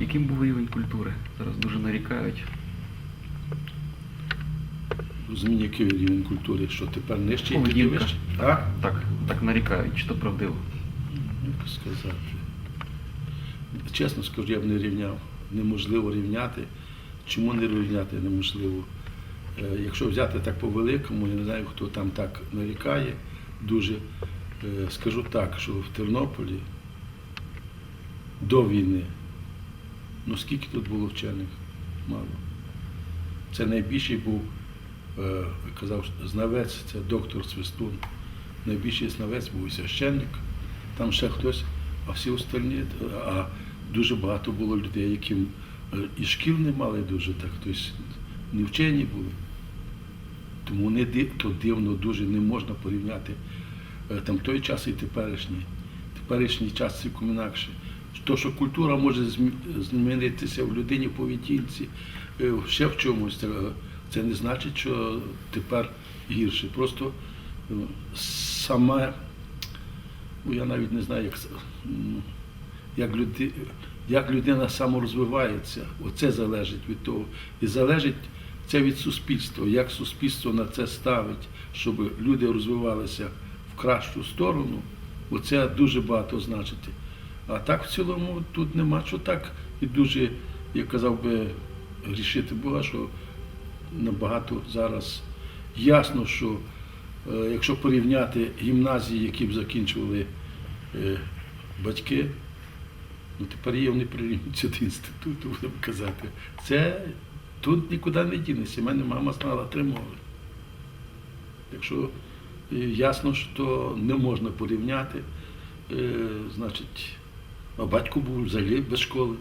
Яким був рівень культури? Зараз дуже нарікають. Розуміння, який рівень культури, що тепер нижче і тоді Поведінка. вище. Так? Так, так нарікають, чи то правдиво. Як сказати. Чесно скажу, я б не рівняв. Неможливо рівняти. Чому не рівняти неможливо? Е, Якщо взяти так по великому, я не знаю, хто там так нарікає, дуже Е, скажу так, що в Тернополі до війни, ну скільки тут було вчених? Мало. Це найбільший був, е, казав, знавець, це доктор Свистун. Найбільший знавець був священник, там ще хтось, а всі остальні, а дуже багато було людей, яким е, і шкіл не мали дуже так, тобто не вчені були. Тому не ди- то дивно дуже не можна порівняти е, там той час і теперішній. Теперішній час цілком інакше. То, що культура може змінитися в людині в поведінці, е, ще в чомусь, це, не значить, що тепер гірше. Просто е, саме, ну, я навіть не знаю, як, як, люди, як людина саморозвивається, оце залежить від того. І залежить це від суспільства, як суспільство на це ставить, щоб люди розвивалися в кращу сторону, оце дуже багато значить. А так в цілому тут нема що так і дуже, я казав би, грішити Бога, що набагато зараз ясно, що е, якщо порівняти гімназії, які б закінчували е, батьки, ну тепер є вони прирівнюються до інституту, будемо казати. Це тут нікуди не дінеться. Мене мама знала три мови. Якщо е, ясно, що не можна порівняти, е, значить, а батько був взагалі без школи.